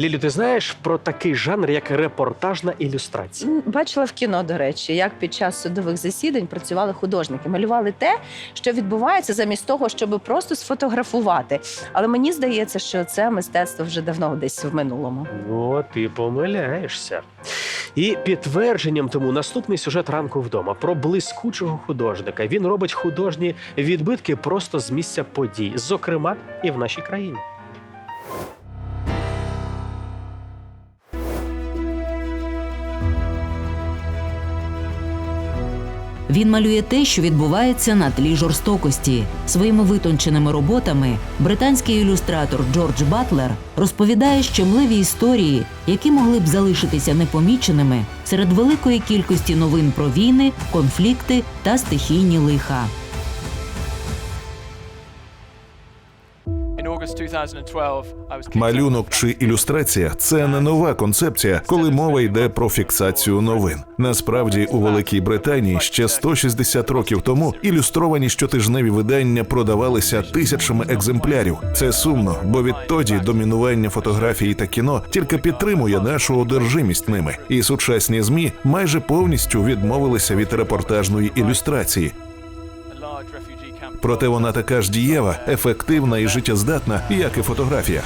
Лілю, ти знаєш про такий жанр, як репортажна ілюстрація? Бачила в кіно, до речі, як під час судових засідань працювали художники, малювали те, що відбувається замість того, щоб просто сфотографувати. Але мені здається, що це мистецтво вже давно десь в минулому. Ну, ти помиляєшся. І підтвердженням тому наступний сюжет ранку вдома про блискучого художника. Він робить художні відбитки просто з місця подій, зокрема і в нашій країні. Він малює те, що відбувається на тлі жорстокості. Своїми витонченими роботами британський ілюстратор Джордж Батлер розповідає щемливі історії, які могли б залишитися непоміченими серед великої кількості новин про війни, конфлікти та стихійні лиха. Малюнок чи ілюстрація це не нова концепція, коли мова йде про фіксацію новин. Насправді, у Великій Британії ще 160 років тому ілюстровані щотижневі видання продавалися тисячами екземплярів. Це сумно, бо відтоді домінування фотографії та кіно тільки підтримує нашу одержимість ними, і сучасні змі майже повністю відмовилися від репортажної ілюстрації. Проте вона така ж дієва, ефективна і життєздатна, як і фотографія.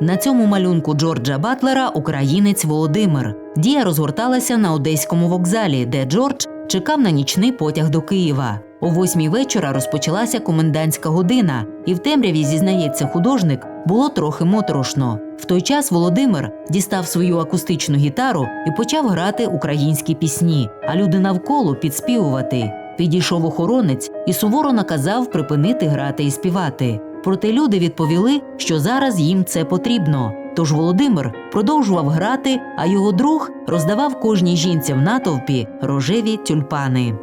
На цьому малюнку Джорджа Батлера українець Володимир. Дія розгорталася на одеському вокзалі, де Джордж чекав на нічний потяг до Києва. О восьмій вечора розпочалася комендантська година, і в темряві, зізнається художник, було трохи моторошно. В той час Володимир дістав свою акустичну гітару і почав грати українські пісні, а люди навколо підспівувати. Підійшов охоронець і суворо наказав припинити грати і співати. Проте люди відповіли, що зараз їм це потрібно. Тож Володимир продовжував грати, а його друг роздавав кожній жінці в натовпі рожеві тюльпани.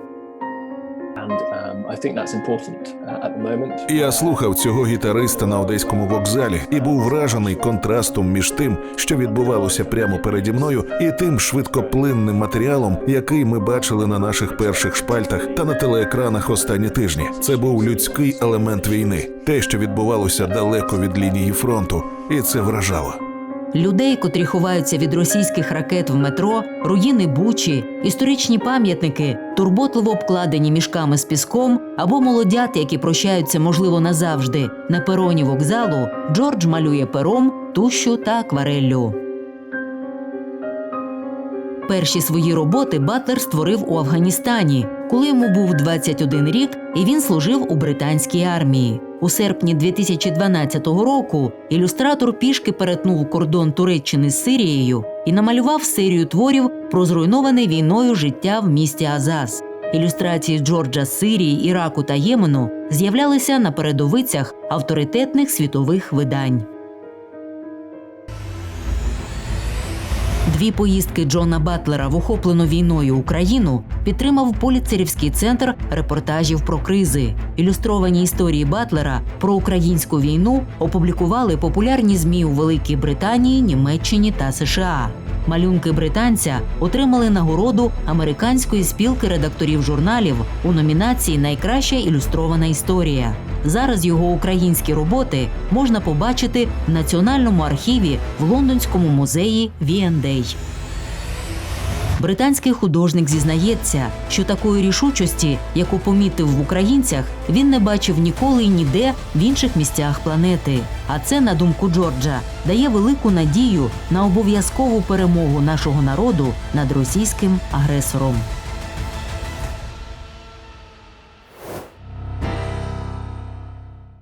Я слухав цього гітариста на одеському вокзалі і був вражений контрастом між тим, що відбувалося прямо переді мною, і тим швидкоплинним матеріалом, який ми бачили на наших перших шпальтах та на телеекранах останні тижні. Це був людський елемент війни, те, що відбувалося далеко від лінії фронту, і це вражало. Людей, котрі ховаються від російських ракет в метро, руїни бучі, історичні пам'ятники, турботливо обкладені мішками з піском або молодят, які прощаються, можливо, назавжди. На пероні вокзалу Джордж малює пером, тущу та аквареллю. Перші свої роботи Батлер створив у Афганістані, коли йому був 21 рік, і він служив у британській армії. У серпні 2012 року ілюстратор пішки перетнув кордон Туреччини з Сирією і намалював серію творів про зруйноване війною життя в місті Азаз. Ілюстрації Джорджа Сирії, Іраку та Ємену з'являлися на передовицях авторитетних світових видань. Дві поїздки Джона Батлера в охоплену війною Україну підтримав Поліцерівський центр репортажів про кризи. Ілюстровані історії Батлера про українську війну опублікували популярні змі у Великій Британії, Німеччині та США. Малюнки британця отримали нагороду американської спілки редакторів журналів у номінації Найкраща ілюстрована історія. Зараз його українські роботи можна побачити в Національному архіві в Лондонському музеї V&A. Британський художник зізнається, що такої рішучості, яку помітив в українцях, він не бачив ніколи і ніде в інших місцях планети. А це, на думку Джорджа, дає велику надію на обов'язкову перемогу нашого народу над російським агресором.